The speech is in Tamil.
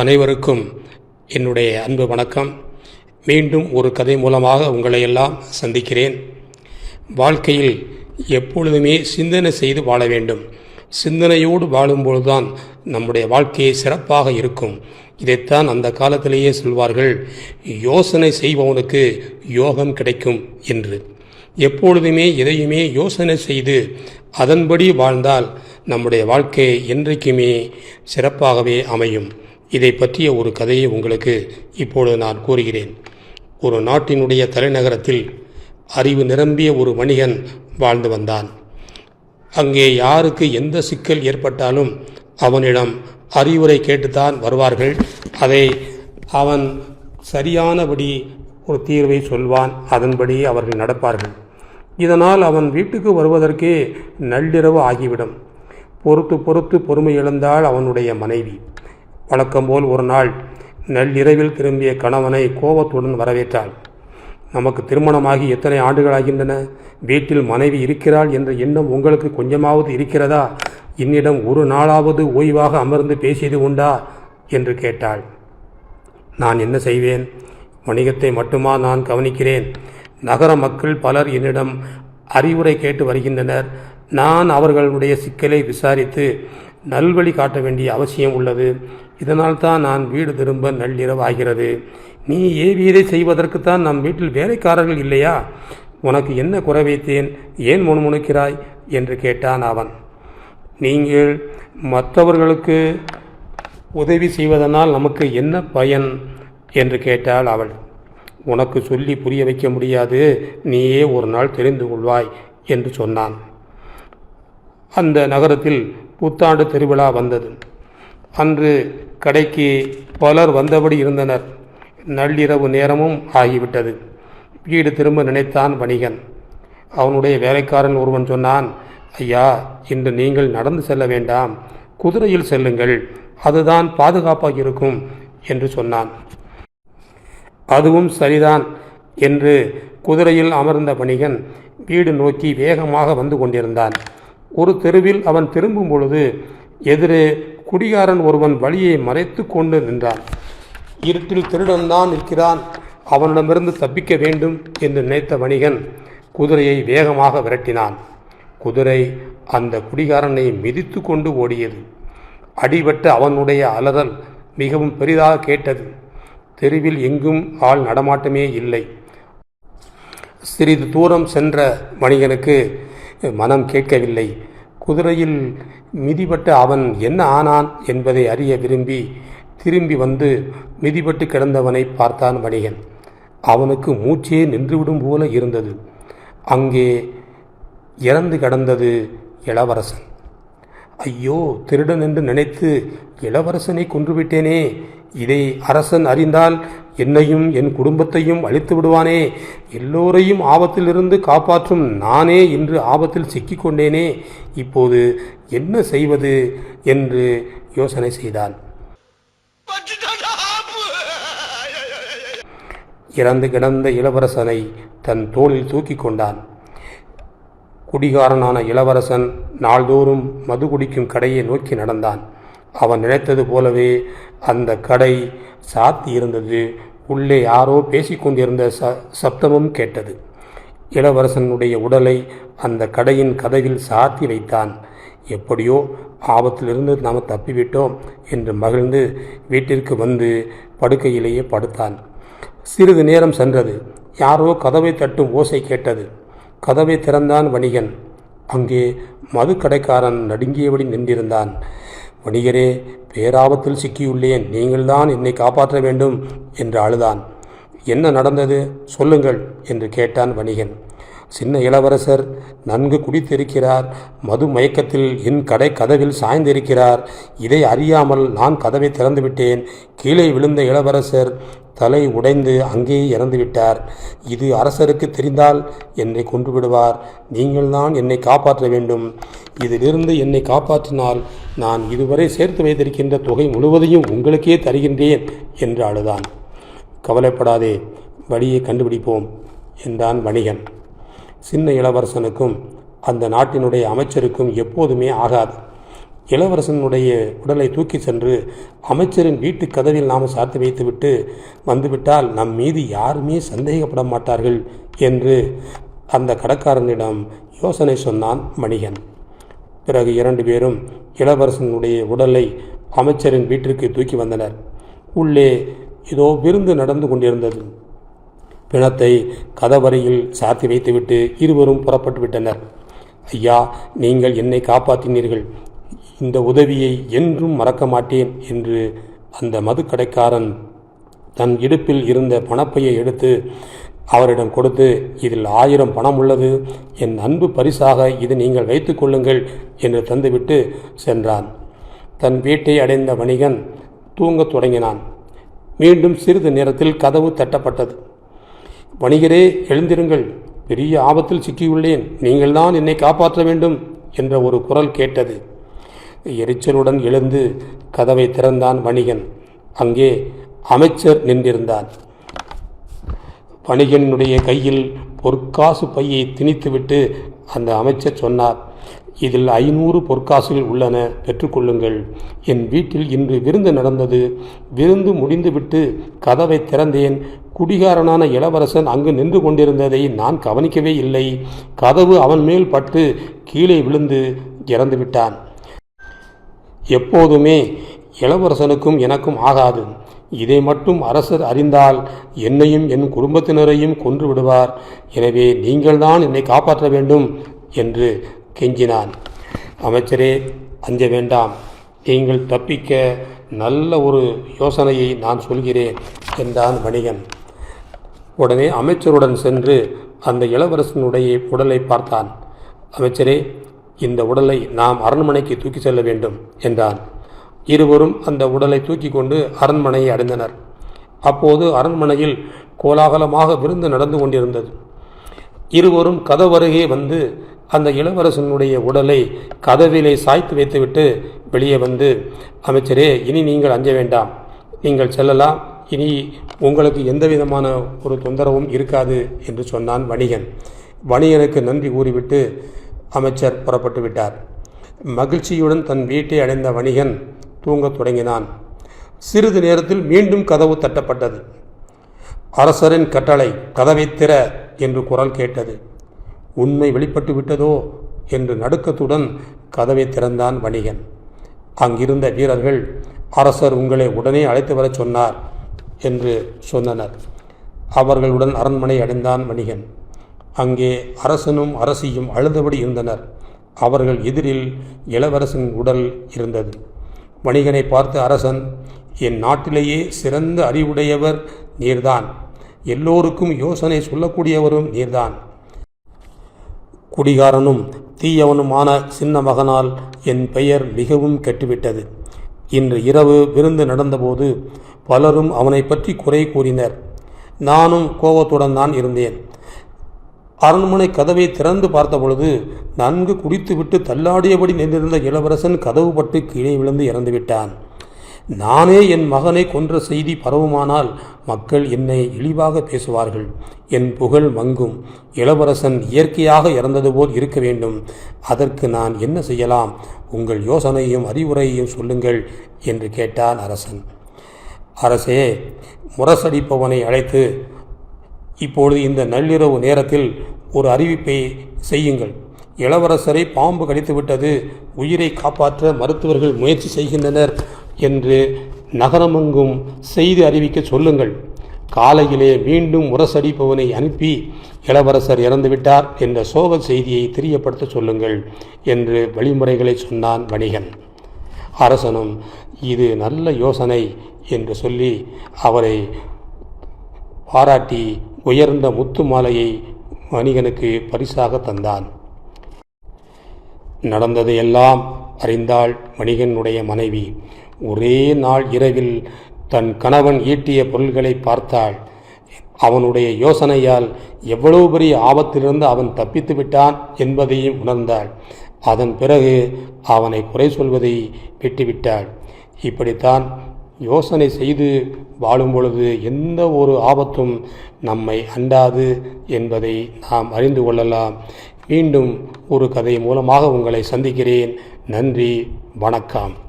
அனைவருக்கும் என்னுடைய அன்பு வணக்கம். மீண்டும் ஒரு கதை மூலமாக உங்களை எல்லாம் சந்திக்கிறேன். வாழ்க்கையில் எப்பொழுதுமே சிந்தனை செய்து வாழ வேண்டும். சிந்தனையோடு வாழும்பொழுதுதான் நம்முடைய வாழ்க்கையை சிறப்பாக இருக்கும். இதைத்தான் அந்த காலத்திலேயே சொல்வார்கள் யோசனை செய்பவனுக்கு யோகம் கிடைக்கும் என்று. எப்பொழுதுமே எதையுமே யோசனை செய்து அதன்படி வாழ்ந்தால் நம்முடைய வாழ்க்கை என்றைக்குமே சிறப்பாகவே அமையும். இதை பற்றிய ஒரு கதையை உங்களுக்கு இப்பொழுது நான் கூறுகிறேன். ஒரு நாட்டினுடைய தலைநகரத்தில் அறிவு நிரம்பிய ஒரு வணிகன் வாழ்ந்து வந்தான். அங்கே யாருக்கு எந்த சிக்கல் ஏற்பட்டாலும் அவனிடம் அறிவுரை கேட்டுத்தான் வருவார்கள். அதை அவன் சரியானபடி ஒரு தீர்வை சொல்வான். அதன்படி அவர்கள் நடப்பார்கள். இதனால் அவன் வீட்டுக்கு வருவதற்கே நள்ளிரவு ஆகிவிடும். பொறுத்து பொறுத்து பொறுமை இழந்தாள் அவனுடைய மனைவி. வழக்கம்போல் ஒரு நாள் நள்ளிரவில் திரும்பிய கணவனை கோபத்துடன் வரவேற்றாள். நமக்கு திருமணமாகி எத்தனை ஆண்டுகளாகின்றன? வீட்டில் மனைவி இருக்கிறாள் என்ற எண்ணம் உங்களுக்கு கொஞ்சமாவது இருக்கிறதா? என்னிடம் ஒரு நாளாவது ஓய்வாக அமர்ந்து பேசியது உண்டா? என்று கேட்டாள். நான் என்ன செய்வேன்? வணிகத்தை மட்டுமா நான் கவனிக்கிறேன். நகர மக்கள் பலர் என்னிடம் அறிவுரை கேட்டு வருகின்றனர். நான் அவர்களுடைய சிக்கலை விசாரித்து நல்வழி காட்ட வேண்டிய அவசியம் உள்ளது. இதனால் தான் நான் வீடு திரும்ப நள்ளிரவாகிறது. நீ ஏவியதை செய்வதற்குத்தான் நம் வீட்டில் வேலைக்காரர்கள் இல்லையா? உனக்கு என்ன குறை வைத்தேன்? ஏன் முணுமுணுக்கிறாய்? என்று கேட்டான் அவன். நீங்கள் மற்றவர்களுக்கு உதவி செய்வதனால் நமக்கு என்ன பயன்? என்று கேட்டாள் அவள். உனக்கு சொல்லி புரிய வைக்க முடியாது. நீயே ஒரு நாள் தெரிந்து கொள்வாய் என்று சொன்னான். அந்த நகரத்தில் புத்தாண்டு திருவிழா வந்தது. அன்று கடைக்கு பலர் வந்தபடி இருந்தனர். நள்ளிரவு நேரமும் ஆகிவிட்டது. வீடு திரும்ப நினைத்தான் வணிகன். அவனுடைய வேலைக்காரன் ஒருவன் சொன்னான் ஐயா இன்று நீங்கள் நடந்து செல்ல வேண்டாம். குதிரையில் செல்லுங்கள். அதுதான் பாதுகாப்பாக இருக்கும் என்று சொன்னான். அதுவும் சரிதான் என்று குதிரையில் அமர்ந்த வணிகன் வீடு நோக்கி வேகமாக வந்து கொண்டிருந்தான். ஒரு தெருவில் அவன் திரும்பும் பொழுது எதிரே குடிகாரன் ஒருவன் வழியை மறைத்து கொண்டு நின்றான். இருட்டில் திருடன் தான் நிற்கிறான். அவனிடமிருந்து தப்பிக்க வேண்டும் என்று நினைத்த வணிகன் குதிரையை வேகமாக விரட்டினான். குதிரை அந்த குடிகாரனை மிதித்து கொண்டு ஓடியது. அடிபட்ட அவனுடைய அலறல் மிகவும் பெரிதாக கேட்டது. தெருவில் எங்கும் ஆள் நடமாட்டமே இல்லை. சிறிது தூரம் சென்ற வணிகனுக்கு மனம் கேட்கவில்லை. குதிரையில் மிதிபட்ட அவன் என்ன ஆனான் என்பதை அறிய விரும்பி திரும்பி வந்து மிதிபட்டு கிடந்தவனை பார்த்தான் வணிகன். அவனுக்கு மூச்சே நின்றுவிடும் போல இருந்தது. அங்கே இறந்து கிடந்தது இளவரசன். ஐயோ திருடன் என்று நினைத்து இளவரசனை கொன்றுவிட்டேனே. இதை அரசன் அறிந்தால் என்னையும் என் குடும்பத்தையும் அழித்து விடுவானே. எல்லோரையும் ஆபத்திலிருந்து காப்பாற்றும் நானே இன்று ஆபத்தில் சிக்கிக்கொண்டேனே. இப்போது என்ன செய்வது என்று யோசனை செய்தான் இறந்து கிடந்த இளவரசனை தன் தோளில் தூக்கி கொண்டான். குடிகாரனான இளவரசன் நாள்தோறும் மது குடிக்கும் கடையை நோக்கி நடந்தான். அவன் நினைத்தது போலவே அந்த கடை சாத்தி இருந்தது. உள்ளே யாரோ பேசிக்கொண்டிருந்த ச சப்தமும் கேட்டது. இளவரசனுடைய உடலை அந்த கடையின் கதவில் சாத்தி வைத்தான். எப்படியோ ஆபத்திலிருந்து நாம் தப்பிவிட்டோம் என்று மகிழ்ந்து வீட்டிற்கு வந்து படுக்கையிலேயே படுத்தான். சிறிது நேரம் சென்றது. யாரோ கதவை தட்டும் ஓசை கேட்டது. கதவை திறந்தான் வணிகன். அங்கே மதுக்கடைக்காரன் நடுங்கியபடி நின்றிருந்தான். வணிகரே பேராபத்தில் சிக்கியுள்ளேன். நீங்கள்தான் என்னை காப்பாற்ற வேண்டும் என்று அழுதான். என்ன நடந்தது? சொல்லுங்கள் என்று கேட்டான் வணிகன். சின்ன இளவரசர் நன்கு குடித்திருக்கிறார். மது மயக்கத்தில் என் கடை கதவில் சாய்ந்திருக்கிறார். இதை அறியாமல் நான் கதவை திறந்துவிட்டேன். கீழே விழுந்த இளவரசர் தலை உடைந்து அங்கேயே இறந்துவிட்டார். இது அரசருக்கு தெரிந்தால் என்னை கொன்று விடுவார் நீங்கள்தான் என்னை காப்பாற்ற வேண்டும். இதிலிருந்து என்னை காப்பாற்றினால் நான் இதுவரை சேர்த்து வைத்திருக்கின்ற தொகை முழுவதையும் உங்களுக்கே தருகின்றேன் என்று அழுதான். கவலைப்படாதே வழியை கண்டுபிடிப்போம் என்றான் வணிகன். சின்ன இளவரசனுக்கும் அந்த நாட்டினுடைய அமைச்சருக்கும் எப்போதுமே ஆகாது. இளவரசனுடைய உடலை தூக்கிச் சென்று அமைச்சரின் வீட்டு கதவில் நாம் சாத்து வைத்துவிட்டு வந்துவிட்டால் நம் மீது யாருமே சந்தேகப்பட மாட்டார்கள் என்று அந்த கடக்காரனிடம் யோசனை சொன்னான் மணிகன். பிறகு இரண்டு பேரும் இளவரசனுடைய உடலை அமைச்சரின் வீட்டிற்கு தூக்கி வந்தனர். உள்ளே ஏதோ விருந்து நடந்து கொண்டிருந்தது. பிணத்தை கதவறையில் சாத்தி வைத்துவிட்டு இருவரும் புறப்பட்டு விட்டனர் ஐயா நீங்கள் என்னை காப்பாற்றினீர்கள் இந்த உதவியை என்றும் மறக்க மாட்டேன் என்று அந்த மதுக்கடைக்காரன் தன் இடுப்பில் இருந்த பணப்பையை எடுத்து அவரிடம் கொடுத்து இதில் ஆயிரம் பணம் உள்ளது. என் அன்பு பரிசாக இது நீங்கள் வைத்துக் கொள்ளுங்கள் என்று தந்துவிட்டு சென்றான். தன் வீட்டை அடைந்த வணிகன் தூங்கத் தொடங்கினான். மீண்டும் சிறிது நேரத்தில் கதவு தட்டப்பட்டது. வணிகரே எழுந்திருங்கள். பெரிய ஆபத்தில் சிக்கியுள்ளேன். நீங்கள்தான் என்னை காப்பாற்ற வேண்டும் என்ற ஒரு குரல் கேட்டது. எரிச்சலுடன் எழுந்து கதவை திறந்தான் வணிகன். அங்கே அமைச்சர் நின்றிருந்தான் வணிகனுடைய கையில் பொற்காசு பையை திணித்துவிட்டு அந்த அமைச்சர் சொன்னார் இதில் ஐநூறு பொற்காசுகள் உள்ளன. பெற்றுக்கொள்ளுங்கள். என் வீட்டில் இன்று விருந்து நடந்தது. விருந்து முடிந்துவிட்டு கதவை திறந்தேன். குடிகாரனான இளவரசன் அங்கு நின்று கொண்டிருந்ததை நான் கவனிக்கவே இல்லை. கதவு அவன் மேல் பட்டு கீழே விழுந்து இறந்து விட்டான் எப்போதுமே இளவரசனுக்கும் எனக்கும் ஆகாது. இதை மட்டும் அரசர் அறிந்தால் என்னையும் என் குடும்பத்தினரையும் கொன்று விடுவார். எனவே நீங்கள்தான் என்னை காப்பாற்ற வேண்டும் என்று கெஞ்சினான். அமைச்சரே அஞ்ச வேண்டாம். நீங்கள் தப்பிக்க நல்ல ஒரு யோசனையை நான் சொல்கிறேன் என்றான் வணிகன். உடனே அமைச்சருடன் சென்று அந்த இளவரசனுடைய உடலை பார்த்தான். அமைச்சரே இந்த உடலை நாம் அரண்மனைக்கு தூக்கி செல்ல வேண்டும் என்றான். இருவரும் அந்த உடலை தூக்கி கொண்டு அரண்மனையை அடைந்தனர். அப்போது அரண்மனையில் கோலாகலமாக விருந்து நடந்து கொண்டிருந்தது. இருவரும் கதவருகே வந்து அந்த இளவரசனுடைய உடலை கதவிலே சாய்த்து வைத்துவிட்டு வெளியே வந்து அமைச்சரே இனி நீங்கள் அஞ்ச வேண்டாம். நீங்கள் செல்லலாம். இனி உங்களுக்கு எந்த விதமான ஒரு தொந்தரவும் இருக்காது என்று சொன்னான் வணிகன். வணிகனுக்கு நன்றி கூறிவிட்டு அமைச்சர் புறப்பட்டு விட்டார். மகிழ்ச்சியுடன் தன் வீட்டை அடைந்த வணிகன் தூங்கத் தொடங்கினான். சிறிது நேரத்தில் மீண்டும் கதவு தட்டப்பட்டது. அரசரின் கட்டளை கதவை திற என்று குரல் கேட்டது. உண்மை வெளிப்பட்டு விட்டதோ என்று நடுக்கத்துடன் கதவை திறந்தான் வணிகன். அங்கிருந்த வீரர்கள் அரசர் உங்களை உடனே அழைத்து வரச் சொன்னார் என்று சொன்னனர். அவர்களுடன் அரண்மனை அடைந்தான் வணிகன். அங்கே அரசனும் அரசியும் அழுதபடி இருந்தனர். அவர்கள் எதிரில் இளவரசன் உடல் இருந்தது. வணிகனை பார்த்த அரசன் என் நாட்டிலேயே சிறந்த அறிவுடையவர் நீர்தான். எல்லோருக்கும் யோசனை சொல்லக்கூடியவரும் நீர்தான். குடிகாரனும் தீயவனுமான சின்ன மகனால் என் பெயர் மிகவும் கெட்டுவிட்டது. இன்று இரவு விருந்து நடந்தபோது பலரும் அவனை பற்றி குறை கூறினர். நானும் கோபத்துடன் தான் இருந்தேன். அரண்மனை கதவை திறந்து பார்த்தபொழுது நன்கு குடித்துவிட்டு தள்ளாடியபடி நின்றிருந்த இளவரசன் கதவு பட்டு கீழே விழுந்து இறந்துவிட்டான். நானே என் மகனை கொன்ற செய்தி பரவுமானால் மக்கள் என்னை இழிவாக பேசுவார்கள். என் புகழ் மங்கும். இளவரசன் இயற்கையாக இறந்தது போல் இருக்க வேண்டும். அதற்கு நான் என்ன செய்யலாம்? உங்கள் யோசனையும் அறிவுரையையும் சொல்லுங்கள் என்று கேட்டான் அரசன். அரசே முரசடிப்பவனை அழைத்து இப்பொழுது இந்த நள்ளிரவு நேரத்தில் ஒரு அறிவிப்பை செய்யுங்கள். இளவரசரை பாம்பு கடித்துவிட்டது. உயிரை காப்பாற்ற மருத்துவர்கள் முயற்சி செய்கின்றனர். என்று நகரமெங்கும் செய்தி அறிவிக்க சொல்லுங்கள். காலையிலே மீண்டும் முரசடிப்பவனை அனுப்பி இளவரசர் இறந்துவிட்டார் என்ற சோக செய்தியை தெரியப்படுத்த சொல்லுங்கள் என்று வழிமுறைகளை சொன்னான் வணிகன். அரசனும் இது நல்ல யோசனை என்று சொல்லி அவரை பாராட்டி உயர்ந்த முத்து மாலையை வணிகனுக்கு பரிசாக தந்தான். நடந்ததையெல்லாம் அறிந்தாள் வணிகனுடைய மனைவி. ஒரே நாள் இரவில் தன் கணவன் ஈட்டிய பொருள்களை பார்த்தாள். அவனுடைய யோசனையால் எவ்வளவு பெரிய ஆபத்திலிருந்து அவன் தப்பித்து விட்டான் என்பதையும் உணர்ந்தாள். அதன் பிறகு அவனை குறை சொல்வதை விட்டுவிட்டாள். இப்படித்தான் யோசனை செய்து வாழும் பொழுது எந்த ஒரு ஆபத்தும் நம்மை அண்டாது என்பதை நாம் அறிந்து கொள்ளலாம். மீண்டும் ஒரு கதை மூலமாக உங்களை சந்திக்கிறேன். நன்றி வணக்கம்.